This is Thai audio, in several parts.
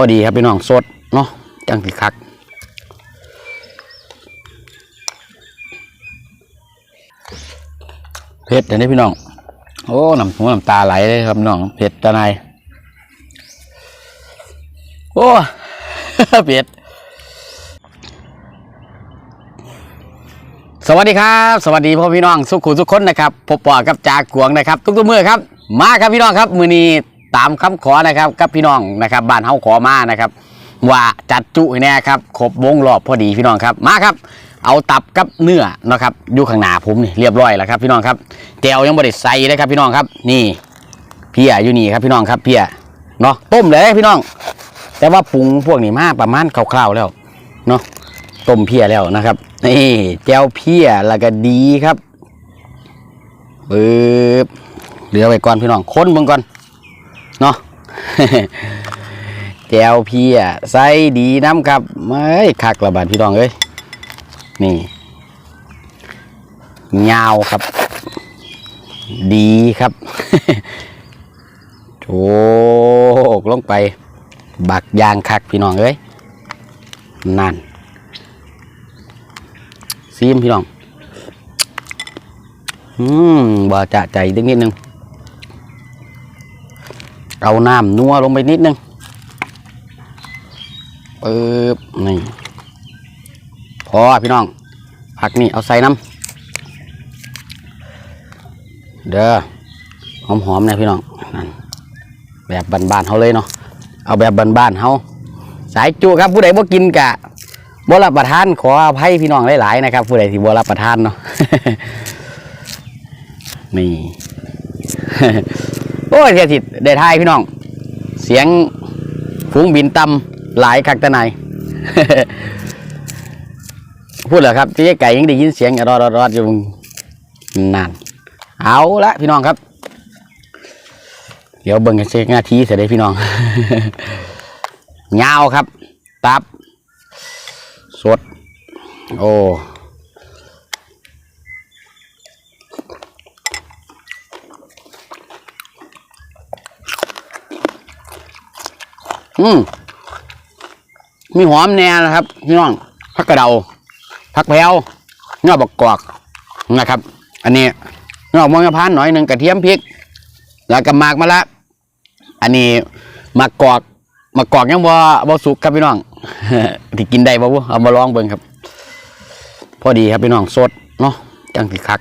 อดีครับพี่น้องสดเนาะจังสิคักเผ็ดเดี๋ยวนี้พี่น้อง โอ้น้ำหูน้ำตาไหลเลยครับน้องเผ็ดตะไนโอ้เผ็ดสวัสดีครับ สวัสดีพ่อพี่น้องสุขุมทุกคนนะครับพบปอกับจากกวงนะครับ ทุกๆมือครับ มาครับพี่น้องครับ มือนี้ ตามคำขอนะครับกับพี่น้องนะครับบ้านเฮาขอมานะครับ ว่าจัดจุแน่ครับครบวงรอบพอดีพี่น้องครับมาครับ เอาตับกับเนื้อนะครับอยู่ข้างหน้าผมนี่เรียบร้อยแล้วครับ พี่น้องครับแจวยังบริใส่เลยครับพี่น้องครับ นี่เพียอยู่นี่ครับพี่น้องครับเพียเนาะต้มเลยพี่น้อง แต่ว่าปรุงพวกนี้มาประมาณคร่าวๆแล้วเนาะต้มเพียแล้วนะครับนี่แจวเพียแล้วก็ดีครับปึ๊บเหลือไว้ก่อนพี่น้องค้นเบิ่งก่อน เนาะแจวพียใส่ดีน้ำครับไม่คักระบาดพี่น้องเอ้ยนี่ยาวครับ ดีครับโถกลงไป บักยางคักพี่น้องเอ้ยนั่นซีมพี่น้อง อืมบ่จะใจดึงนิดนึง เอาน้ำนัวลงไปนิดนึงปึ๊บนี่พอพี่น้อง ผักนี่เอาใส่น้ำเด้อหอมๆนะพี่น้องนั่นแบบบ้านๆเขาเลยเนาะเอาแบบบ้านๆเฮาสายจูครับผู้ใดบ่กินกะบ่รับประทานขออภัยพี่น้องหลายๆนะครับ ผู้ใดที่บ่รับประทานเนาะนี่ โอ้ยเสียทิดได้ทายพี่น้อง เสียงฝูงบินต่ำหลายคักตะไนพูดเหรอครับที่ไก่ยังได้ยินเสียงรอดรอดอยู่นาน เอาละพี่น้องครับ เดี๋ยวเบิ่งกันเช็คนาทีเสร็จเลยพี่น้องยาวครับ ตับ สด โอ้ อืมมีหอมแน่นะครับพี่น้องผักกระเดาผักแพรวเนื้อบักกอกนะครับ อันนี้เนื้อมงกระพานหน่อยหนึ่งกระเทียมพริก แล้วก็หมากมะละ อันนี้หมากกอกหมากกอกยังบ่บ่สุกครับพี่น้องที่กินได้บ่เอามาลองเบิ่งครับ พอดีครับพี่น้องสดเนาะจังสิคัก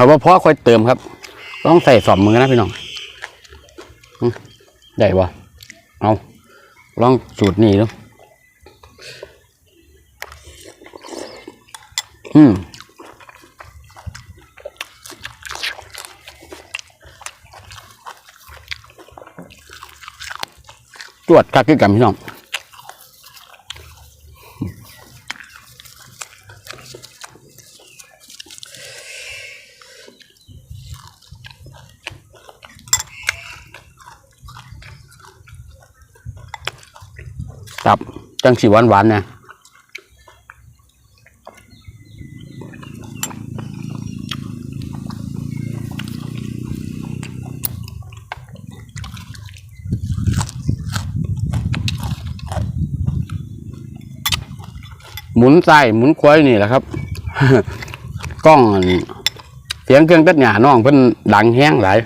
เอาว่าพอค่อยเติมครับ ต้องใส่สอมมือนะพี่น้องได้บ่เอาลองสูตรนี้ดูอืมตรวจกักคือกันพี่น้อง ตับ จังสีหวานหวานนะหมุนใส่หมุนควายนี่แหละครับ กล้องเสียงเครื่องตัดหญ้าน้องเพิ่นดังแห้งหลาย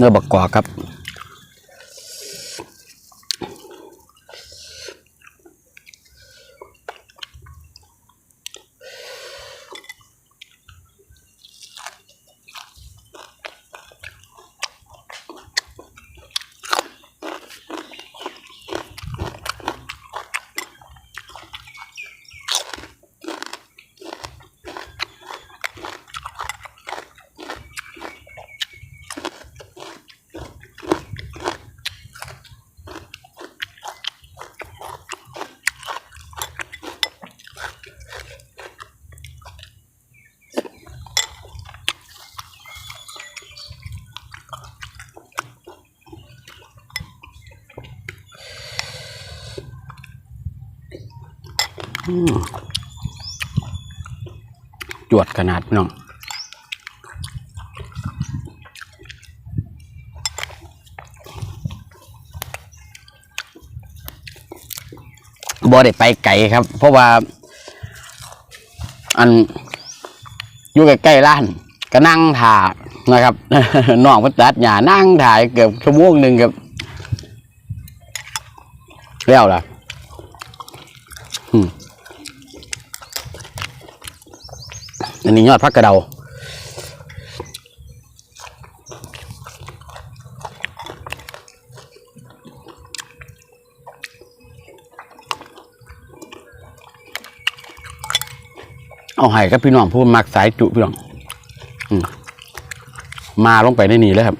เนื้อบักกวาครับ จวดขนาดพี่น้องบ่ได้ไปไกลครับ เพราะว่า อันอยู่ใกล้ๆร้าน ก็นั่งถ่านะครับน้องมันตัดหญ้านั่งถ่ายเกือบชั่วโมงหนึ่งครับแล้วล่ะ อืม อันนี้ยอดพักกระเดาเอาไห้กับพี่น้องพูดมักสายจุพี่น้องอมมาลงไปในนี้เลยครับ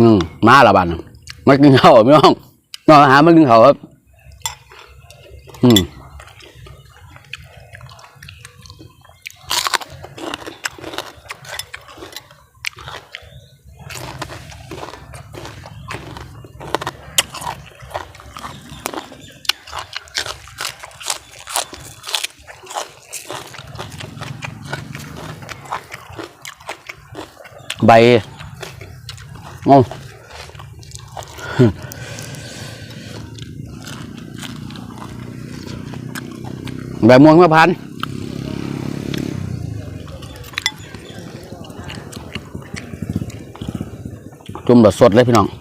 อืมมาละบันมากินข้าวพี่น้องนอนหามากินข้าวครับ อืมใบ งงแบม่วงมะพันจุ่มแบบสดเลยพี่น้อง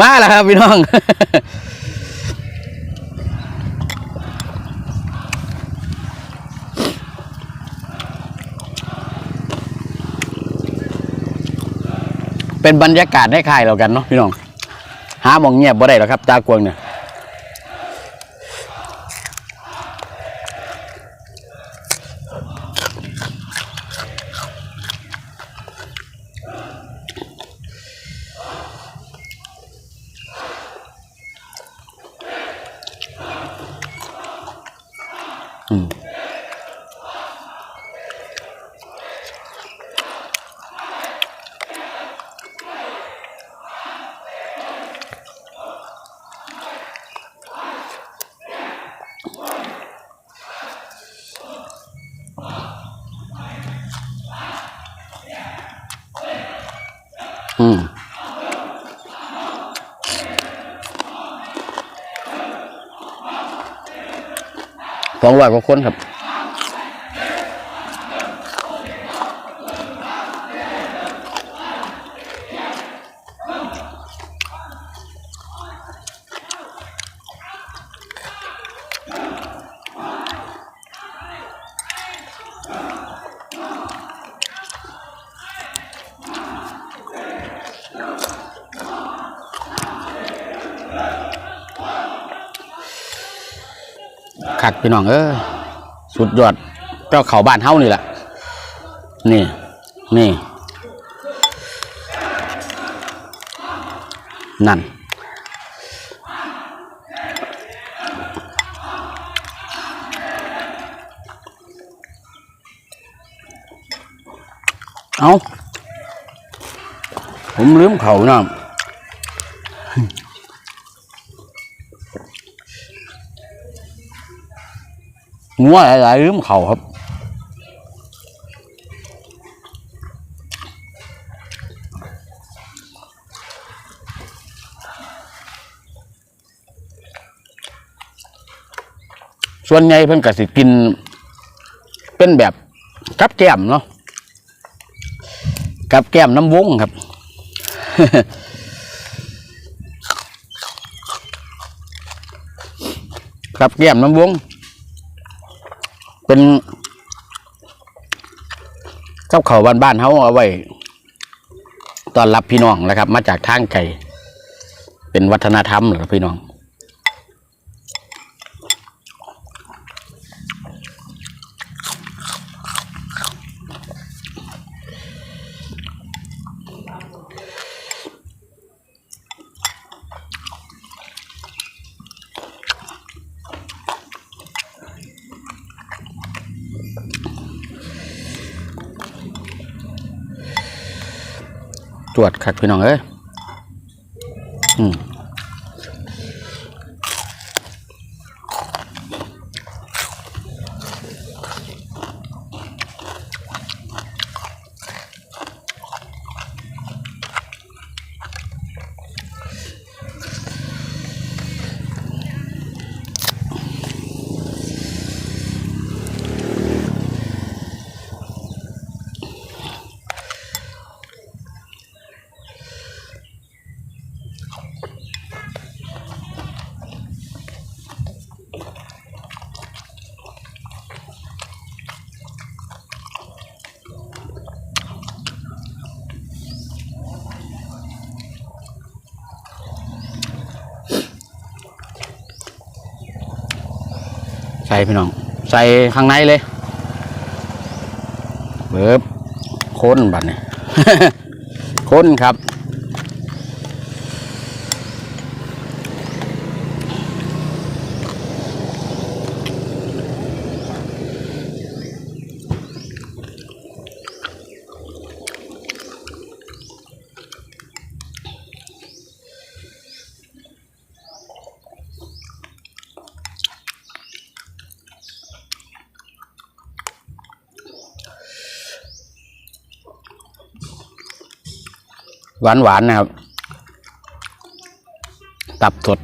มาแล้วครับพี่น้อง เป็นบรรยากาศให้คลายเรากันเนาะพี่น้อง หาหมองเงียบบ่ได้หรอกครับจากวงเนี่ย สองร้อยกว่าคนครับ ขัดพี่น้องเออสุดยอดเจ้าเขาบ้านเฮานี่แหละนี่ นี่ นั่นเอาผมลืมเขานะ วหลายๆลืมเขาครับส่วนใหญ่เพิ่นก็สิกิน เป็นแบบกับแก้มเนาะกับแก้มน้ำวงครับ กับแก้มน้ำวง เป็นกับเขาวบ้านๆเขาเอาไว้ตอนรับพี่น้องนะครับ มาจากทางไก่เป็นวัฒนธรรมหรือพี่น้อง ตรวจคักพี่น้องเอ้ยอืม ส่พี่น้อง ใส่ข้างในเลยเบิบค้นบัดเนี่ยค้นครับ หวานหวานๆนะครับ ตับสด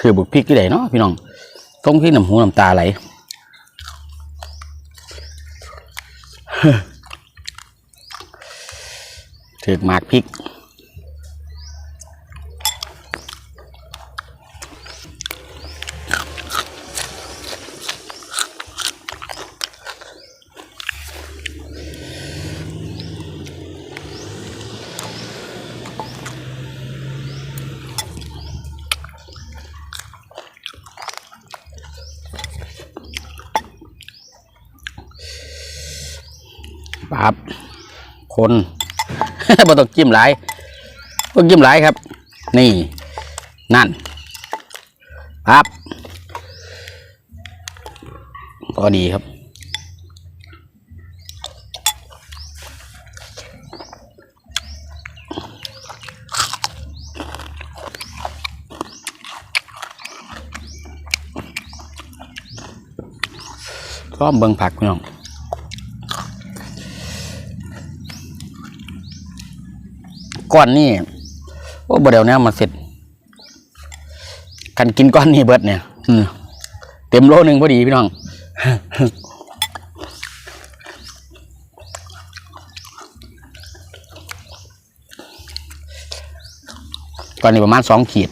คือบุกพริกที่ไหนเนาะพี่น้องต้องพริกน้ำหูน้ำตาไหลถือกหมากพริก ปั๊บ คนบ่ต้องจิ้มหลายบ่ต้องจิ้มหลายครับ นี่ นั่นปับพอดีครับก็เบิ่ง ก้อนนี่โอ้บ่เดี๋ยวนี้มาเสร็จกันกินก้อนนี่เบิดเนี่ยอืเต็มโลหนึ่งพอดีพี่น้องก้อนนี้ประมาณสองขีด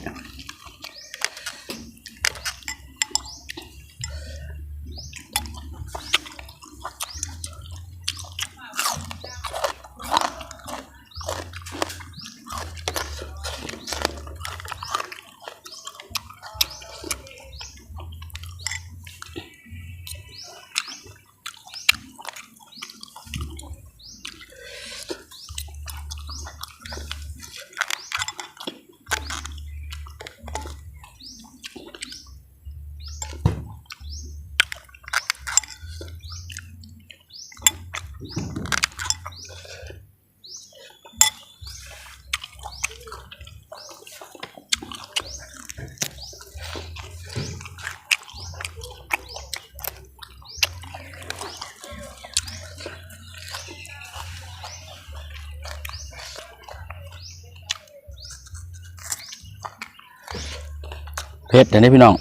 เผ็ดเดี๋ยวนี้พี่น้อง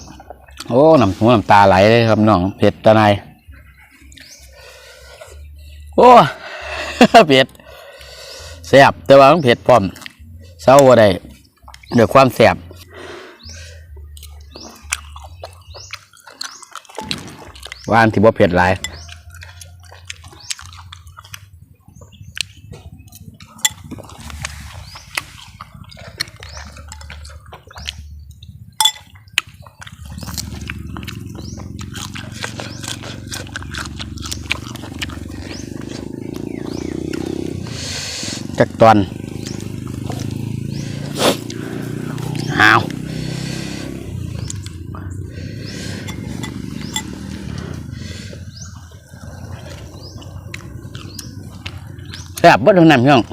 โอ้น้ำหูน้ำตาไหลเลยครับน้องเผ็ดตะไนโอ้เผ็ดแสบแต่ว่ามันเผ็ดพร้อมเศร้าอะได้เดือความแสบหวานที่บ่เผ็ดหลาย จักตอนอ้าวแซ่บเบิ้ลทั้งนั้นพี่น้อง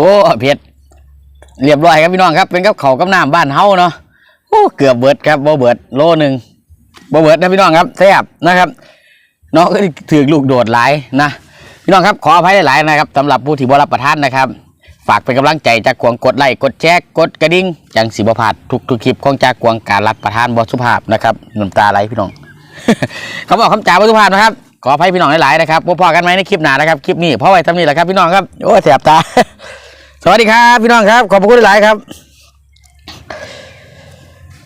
โอ้เผ็ดเรียบร้อยครับพี่น้องครับ เป็นกับเขากับน้ำบ้านเฮาเนาะโอ้เกือบเบิดครับบ่เบิดโลหนึ่งบ่เบิดนะพี่น้องครับแซ่บนะครับเนาะก็ถือลูกโดดหลายนะพี่น้องครับขออภัยหลายๆนะครับสำหรับผู้ที่บ่รับประทานนะครับ ฝากเป็นกำลังใจจากกวงกดไลค์กดแชร์กดกระดิ่งจังสิบ่พลาดทุกทุกคลิปของจากกวงการรับประทานบ่สุภาพนะครับน้ำตาไหลพี่น้องเขาบอกคำจ่าบ่สุภาพนะครับขออภัยพี่น้องหลายๆนะครับพบพอกันไหมในคลิปหน้านะครับคลิปนี้เพราะไว้ทำนี่แหละครับพี่น้องครับโอ้เสียบตา สวัสดีครับ พี่น้องครับ ขอบคุณหลายครับ